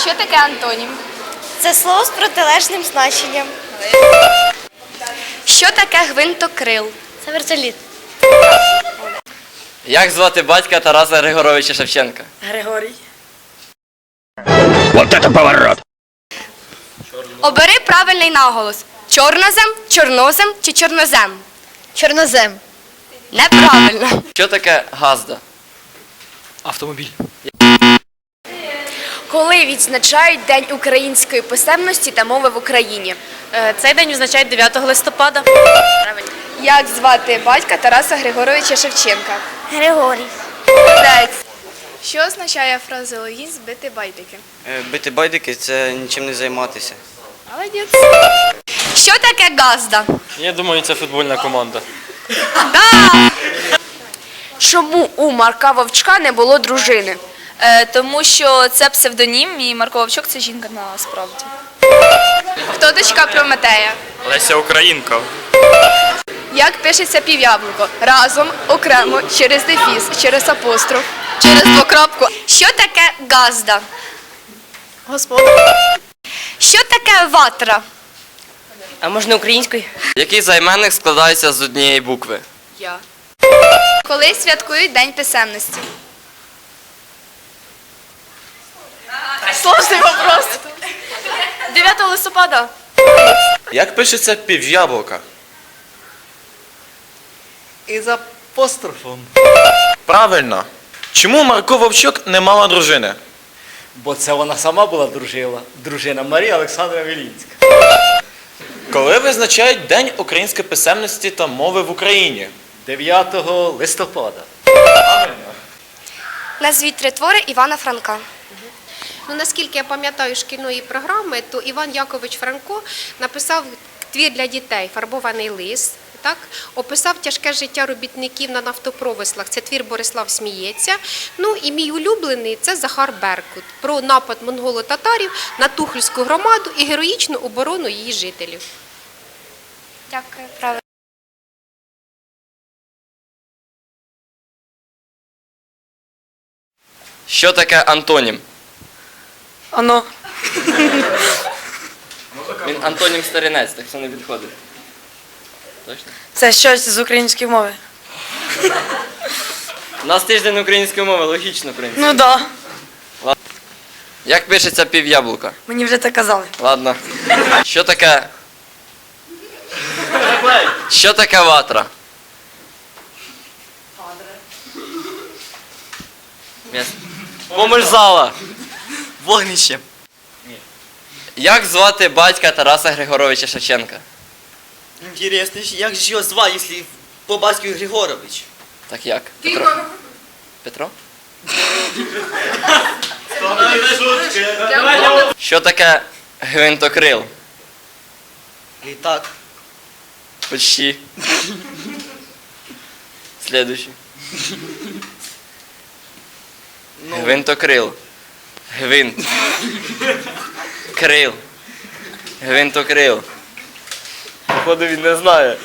Що таке антонім? Це слово з протилежним значенням. Що таке гвинтокрил? Це вертоліт. Як звати батька Тараса Григоровича Шевченка? Григорій. Вот это поворот! Обери правильний наголос. Чорнозем, чорнозем чи чорнозем? Чорнозем. Неправильно. Що таке газда? Автомобіль. Коли відзначають День української писемності та мови в Україні? Е, Цей день відзначають 9 листопада. Як звати батька Тараса Григоровича Шевченка? Григорій. Що означає фразеологізм бити байдики? Е, Бити байдики це нічим не займатися. Молодець. Що таке газда? Я думаю, це футбольна команда. Чому у Марка Вовчка не було дружини? Е, тому що це псевдонім, і Марко Вовчок це жінка насправді. Хто дочка Прометея? Леся Українка. Як пишеться пів'яблуко? Разом, окремо, через дефіс, через апостроф, через двокрапку. Що таке газда? Господар. Що таке ватра? А можна українською? Який займенник складається з однієї букви? Я. Коли святкують День писемності? Сложний вопрос. 9 листопада. Як пишеться пів'яблука? Із апострофом. Правильно. Чому Марко Вовчук не мала дружини? Бо це вона сама була дружила. Дружина Марія Олександра Вілінська. Коли визначають День української писемності та мови в Україні? 9 листопада. Правильно. Назвіть три твори Івана Франка. Ну, наскільки я пам'ятаю шкільної програми, то Іван Якович Франко написав твір для дітей Фарбований лист. Так, описав тяжке життя робітників на нафтопромислах. Це твір Борислав сміється. Ну і мій улюблений це Захар Беркут про напад монголо-татарів на Тухльську громаду і героїчну оборону її жителів. Дякую, правильно. Що таке антонім? Оно. Він антонім старінець, так що не підходить. Точно? Це щось з української мови. У нас тиждень української мови, логічно, в принципі. Ну да. Як пишеться пів'яблука? Мені вже це казали. Ладно. Що таке? Що таке ватра? Міс- Зала. Як звати батька Тараса Григоровича Шевченка? Інтересно, як ж його звати, якщо по батькові Григорович? Так як? Петро? Петро? Що таке гвинтокрил? Літак. Почти. Следующий. Гвинтокрил. Гвинт. Крил. Гвинтокрил. Походу він не знає.